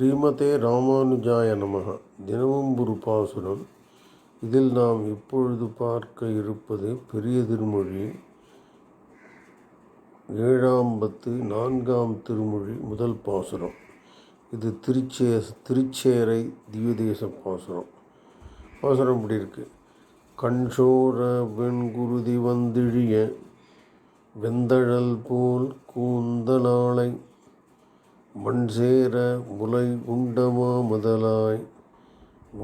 ஸ்ரீமதே ராமானுஜாய நமக. தினமும் ஒரு பாசுரம் இதில் நாம் இப்பொழுது பார்க்க இருப்பது பெரிய திருமொழி ஏழாம் பத்து நான்காம் திருமொழி முதல் பாசுரம். இது திருச்சே திருச்சேரை திவ்யதேச பாசுரம். பாசுரம் இப்படி இருக்கு. கண்சோர வெண்குருதி வந்திழிய வெந்தழல் போல் கூந்தலாளை மண்சேர முலை உண்டமா முதலாய்?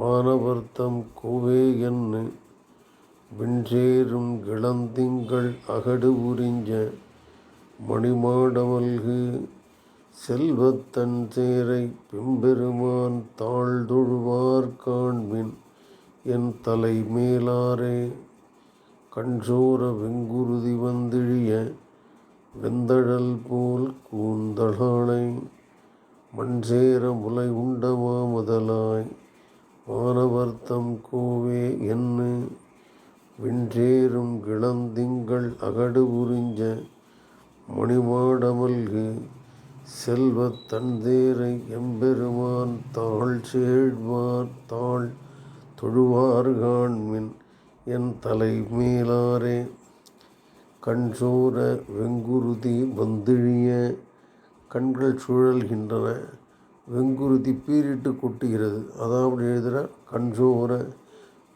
வானவர்த்தம் கோவே என்னு? விண்சேரும் இளந்திங்கள் அகடு உறிஞ்ச மணிமாடமல்கு. செல்வத்தன் சேரை பெம்பெருமான் தாழ்தொழுவார் காண்பின் என் தலை மேலாரே. கண்சோர வெங்குருதி வந்திழிய வெந்தழல் போல் மண் சேர முலை உண்டமா முதலாய்? வானவர்த்தம் கோவே என்ன? விண்சேரும் கிளந்திங்கள் அகடு உறிஞ்ச மணிமாடமல்கு செல்வத் தன்தேரை எம்பெருமான் தாழ் சேழ்வார் தாழ் தொழுவார்காண்மின் என் தலை மேலாரே. கண்சோர வெங்குருதி வந்திழிய கண்கள் சுழல்கின்றன. வெங்குருதி பீரிட்டு கொட்டுகிறது. அதாவது எழுதுகிற கண்சோர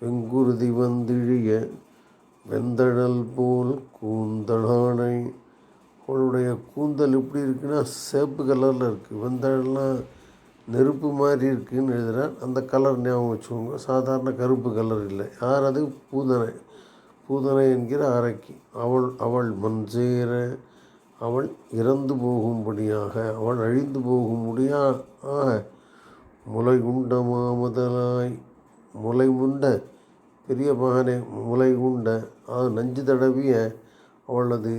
வெங்குருதி வந்திழிய வெந்தழல் போல் கூந்தலானை. அவளுடைய கூந்தல் எப்படி இருக்குன்னா சேப்பு கலரில் இருக்குது வெந்தழல்லாம் நெருப்பு மாதிரி இருக்குதுன்னு எழுதுகிறார் அந்த கலர் ஞாபகம் வச்சுக்கோங்க. சாதாரண கருப்பு கலர் இல்லை. யார் அது? பூதனை. பூதனை என்கிற அரக்கி. அவள் அவள் மண் அவள் இறந்து போகும்படியாக அவள் அழிந்து போகும்படியாக முளை உண்ட மாமதலாய் முளை உண்ட பெரிய மகனே முளை உண்ட அது நஞ்சு தடவிய அவளது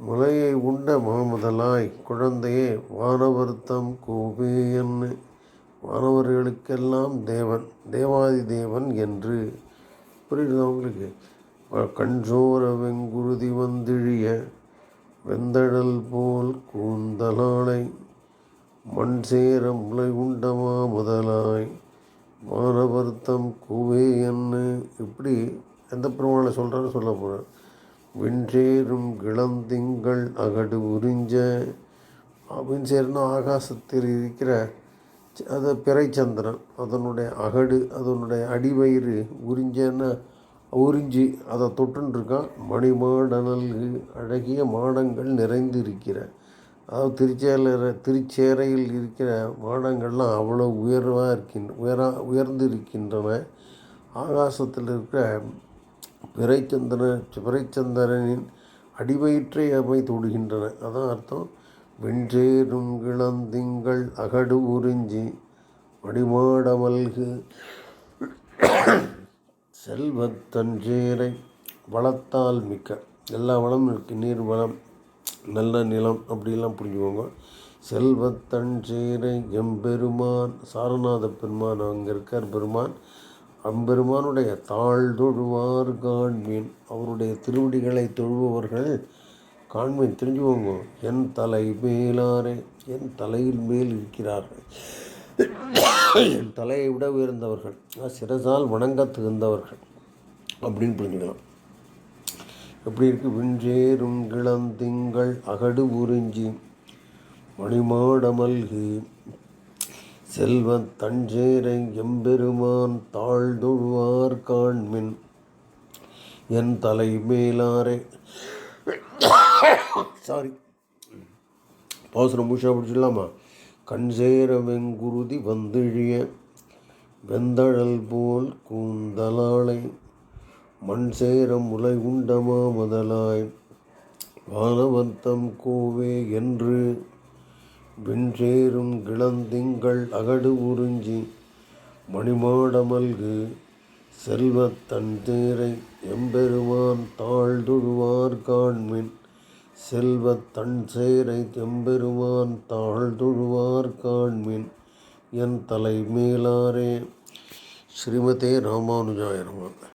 முலையை உண்ட மாமதலாய் குழந்தையே வானவர்த்தம் கோபேயன்னு வானவர்களுக்கெல்லாம் தேவன் தேவாதி தேவன் என்று புரியுது அவங்களுக்கு கண்சோர வெங்குருதி வந்திழிய வெந்தழல் போல் கூந்தலாளை மண் சேர முளை உண்டமா முதலாய் மானவர்த்தம் கூவே என்ன? இப்படி எந்த பெருமாளை சொல்கிறான்னு சொல்ல போகிறார் விண்சேரும் கிளந்திங்கள் அகடு உறிஞ்ச விண்சேர்னா ஆகாசத்தில் இருக்கிற அது பிறைச்சந்திரன் அதனுடைய அகடு அதனுடைய அடிவயிறு உறிஞ்சன்னா உறிஞ்சி அதை தொட்டுருக்கான் மணிமாடனல்கு அழகிய மாடங்கள் நிறைந்து இருக்கிற அதாவது திருச்சேல திருச்சேரையில் இருக்கிற மாடங்கள்லாம் அவ்வளோ உயர்வாக இருக்கின்ற உயரா உயர்ந்து இருக்கின்றன ஆகாசத்தில் இருக்கிற பிறைச்சந்திரன் பிறைச்சந்திரனின் அடிவயிற்றை அவை தொடுகின்றன. அதான் அர்த்தம். வெஞ்சேரும் இளந்திங்கள் அகடு உறிஞ்சி மடிமாடமல்கு செல்வத்தஞ்சேரை வளத்தால் மிக்க. எல்லா வளமும் இருக்குது நீர் வளம் நல்ல நிலம் அப்படிலாம் புரிஞ்சுக்கோங்க. செல்வத்தஞ்சேரை எம்பெருமான் சாரநாத பெருமான் அங்கே இருக்கார் பெருமான். அம்பெருமானுடைய தாழ் தொழுவார் காண்மீன். அவருடைய திருவடிகளை தொழுபவர்கள் காண்மீன். தெரிஞ்சுக்கோங்க. என் தலை மேலாரே என் தலையில் மேல் இருக்கிறார்கள். தலையை விட உயர்ந்தவர்கள். சிறசால் வணங்க தகுந்தவர்கள் அப்படின்னு புரிஞ்சுக்கலாம். எப்படி இருக்கு? விஞ்சேரும் கிளந்திங்கள் அகடு உறிஞ்சி மணிமாடமல்கு செல்வ தஞ்சேரை எம்பெருமான் தாழ்ந்துழுவார் காண்மின். என் தலை மேலாரே. சாரி பாசுரம் முஷா பிடிச்சிடலாமா? கண் சேர வெங்குருதி வந்திழிய வெந்தழல் போல் கூந்தலாளை மண் சேர முலை உண்டமா முதலாய் வானவந்தம் கோவே என்று விண்சேரும் கிளந்திங்கள் அகடு உறிஞ்சி மணிமாடமல்கு செல்வத்தன் தேரை எம்பெருமான் தாழ்துழுவார் காண்மின். செல்வத் தன் தெம்பெருவான் தாழ் தொழுவார் காண்மின் என் தலை மேலாரே. ஸ்ரீமதே ராமானுஜாய நமக